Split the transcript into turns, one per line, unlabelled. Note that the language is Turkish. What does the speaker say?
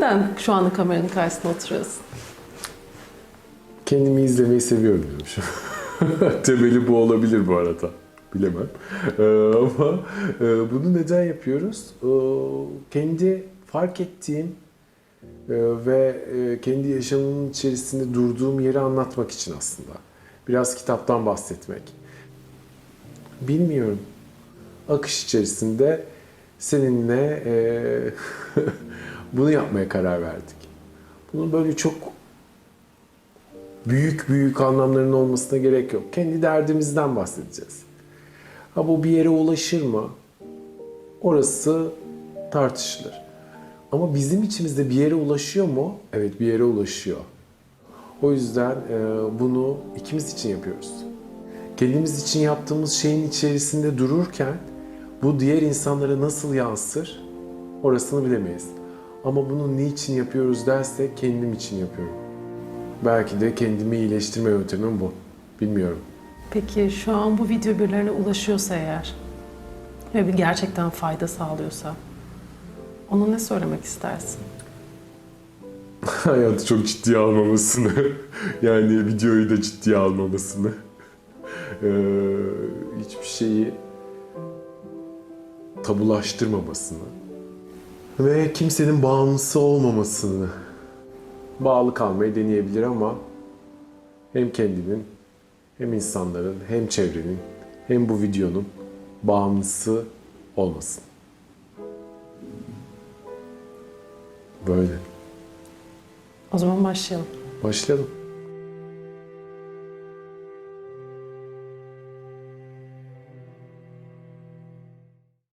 Bak şu anda kameranın karşısında oturuyorsun.
Kendimi izlemeyi seviyorum diyormuşum. Temeli bu olabilir bu arada. Bilemem. Ee, ama e, bunu neden yapıyoruz? Ee, kendi fark ettiğim e, ve e, kendi yaşamımın içerisinde durduğum yeri anlatmak için aslında. Biraz kitaptan bahsetmek. Bilmiyorum. Akış içerisinde seninle e, bunu yapmaya karar verdik. Bunun böyle çok büyük büyük anlamların olmasına gerek yok. Kendi derdimizden bahsedeceğiz. Ha bu bir yere ulaşır mı? Orası tartışılır. Ama bizim içimizde bir yere ulaşıyor mu? Evet bir yere ulaşıyor. O yüzden e, bunu ikimiz için yapıyoruz. Kendimiz için yaptığımız şeyin içerisinde dururken bu diğer insanlara nasıl yansır? Orasını bilemeyiz. Ama bunu niçin yapıyoruz dersek kendim için yapıyorum. Belki de kendimi iyileştirme yöntemim bu. Bilmiyorum.
Peki şu an bu video birilerine ulaşıyorsa eğer ve bir gerçekten fayda sağlıyorsa ona ne söylemek istersin?
Hayatı çok ciddiye almamasını, yani videoyu da ciddiye almamasını, ee, hiçbir şeyi tabulaştırmamasını ve kimsenin bağımlısı olmamasını. Bağlı kalmayı deneyebilir ama hem kendinin, hem insanların, hem çevrenin, hem bu videonun bağımlısı olmasın. Böyle.
O zaman başlayalım.
Başlayalım.